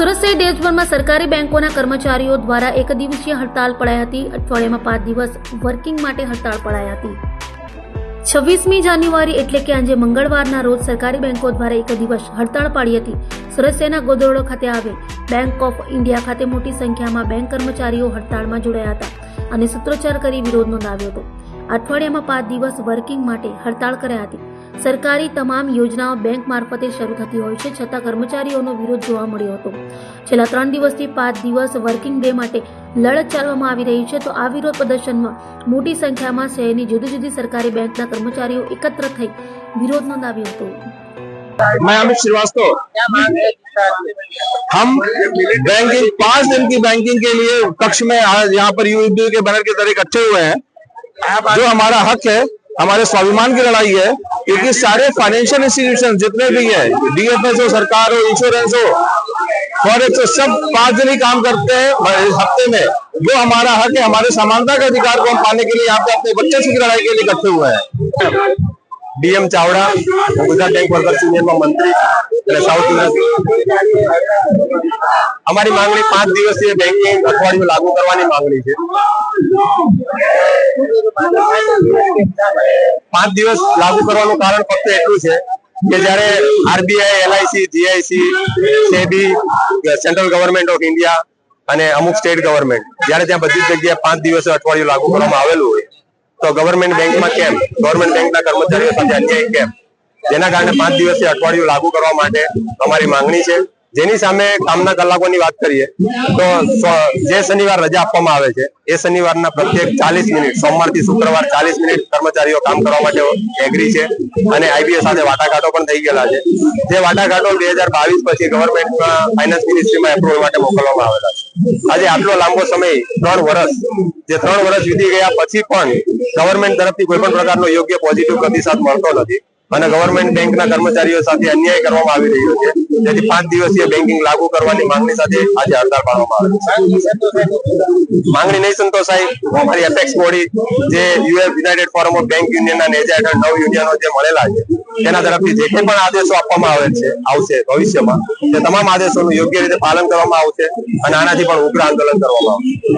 સુરત સહિત દેશભરમાં સરકારી બેંકોના કર્મચારીઓ દ્વારા એક દિવસીય હડતાળ પડાઈ હતી. અઠવાડિયામાં પાંચ દિવસ વર્કિંગ માટે હડતાળ પડાઈ હતી. છવ્વીસમી જાન્યુઆરી એટલે કે આજે મંગળવારના રોજ સરકારી બેંકો દ્વારા એક દિવસ હડતાળ પાડી હતી. સુરત શહેરના ગોદરોડો ખાતે આવેલ બેંક ઓફ ઇન્ડિયા ખાતે મોટી સંખ્યામાં બેંક કર્મચારીઓ હડતાળમાં જોડાયા હતા. અને સૂત્રોચ્ચાર કરી વિરોધ નોંધાવ્યો હતો. અઠવાડિયામાં પાંચ દિવસ વર્કિંગ માટે હડતાળ કર્યા હતી. સરકારી તમામ યોજનાઓ બેંક મારફતે શરૂ થતી હોય છે છતાં કર્મચારીઓનો વિરોધ જોવા મળ્યો હતો. છેલ્લા ત્રણ દિવસથી પાંચ દિવસ વર્કિંગ ડે માટે લડત ચાલવામાં આવી રહી છે તો આ વિરોધ પ્રદર્શનમાં મોટી સંખ્યામાં શહેરની જુદી જુદી સરકારી બેંકના કર્મચારીઓ એકત્ર થઈ વિરોધ નોંધાવ્યો હતો. મેં અમિત શ્રીવાસ્તવ. हम बैंकिंग पाँच दिन की बैंकिंग के लिए कक्ष में यहाँ पर यूपी के बैनर के तरह इकट्ठे हुए हैं। जो हमारा हक है, हमारे स्वाभिमान की लड़ाई है, क्योंकि सारे फाइनेंशियल इंस्टीट्यूशन जितने भी है डीएफएस हो, सरकार हो इंश्योरेंस हो फॉरेक्स हो, सब पाँच दिन ही काम करते हैं हफ़्ते में। जो हमारा हक है, हमारे समानता के अधिकार को हम पाने के लिए यहाँ पे अपने बच्चे की लड़ाई के लिए इकट्ठे हुए हैं। DM Chavda, Gujarat bank workers યુનિયનમાં મંત્રી અને સાઉથ ગુજરાત અમારી માંગણી પાંચ દિવસીય બેંકિંગ અઠવાડિયું લાગુ કરવાની માંગણી છે. પાંચ દિવસ લાગુ કરવાનું કારણ ફક્ત એટલું છે કે જ્યારે RBI LIC GIC SEBI central government of India અને અમુક સ્ટેટ ગવર્મેન્ટ જ્યારે ત્યાં બધી જગ્યાએ પાંચ દિવસે અઠવાડિયું લાગુ કરવામાં આવેલું હોય તો ગવર્મેન્ટ બેંકમાં કેમ? ગવર્મેન્ટ બેંકના કર્મચારીઓ સાથે અન્યાય કેમ? જેના કારણે પાંચ દિવસીય અઠવાડિયું લાગુ કરવા માટે અમારી માંગણી છે. જેની સામે કામના કલાકોની વાત કરીએ, તો જે શનિવાર રજા આપવામાં આવે છે, એ શનિવારના પ્રત્યેક ચાલીસ મિનિટ, સોમવારથી શુક્રવાર ચાલીસ મિનિટ કર્મચારીઓ કામ કરવા માટે એગ્રી છે અને આઈબીએ સાથે વાટાઘાટો પણ થઈ ગયેલા છે. જે વાટાઘાટો બે હજાર બાવીસ પછી ગવર્મેન્ટમાં ફાઇનાન્સ મિનિસ્ટ્રીમાં એપ્રુવલ માટે મોકલવામાં આવેલા છે. આજે આટલો લાંબો સમય, ત્રણ વર્ષ, જે ત્રણ વર્ષ વીતી ગયા પછી પણ ગવર્મેન્ટ તરફથી કોઈ પણ પ્રકારનો યોગ્ય પોઝિટિવ પ્રતિસાદ મળતો નથી. અને ગવર્મેન્ટ બેંકના કર્મચારીઓ સાથે અન્યાય કરવામાં આવી રહ્યો છે. જેથી પાંચ દિવસીય બેન્કિંગ લાગુ કરવાની માંગણી સાથે આજે હડતાળ પાડવામાં આવે માંગણી નહીં સંતોષાય. અમારી એપેક્સ બોડી જે US united forum of bank યુનિયનના નેજા હેઠળ નવ યુનિયનો જે મળેલા છે, તેના તરફથી જે પણ આદેશો આપવામાં આવે છે, આવશે ભવિષ્યમાં. તે તમામ આદેશોનું યોગ્ય રીતે પાલન કરવામાં આવશે અને આનાથી પણ ઉગ્ર આંદોલન કરવામાં આવશે.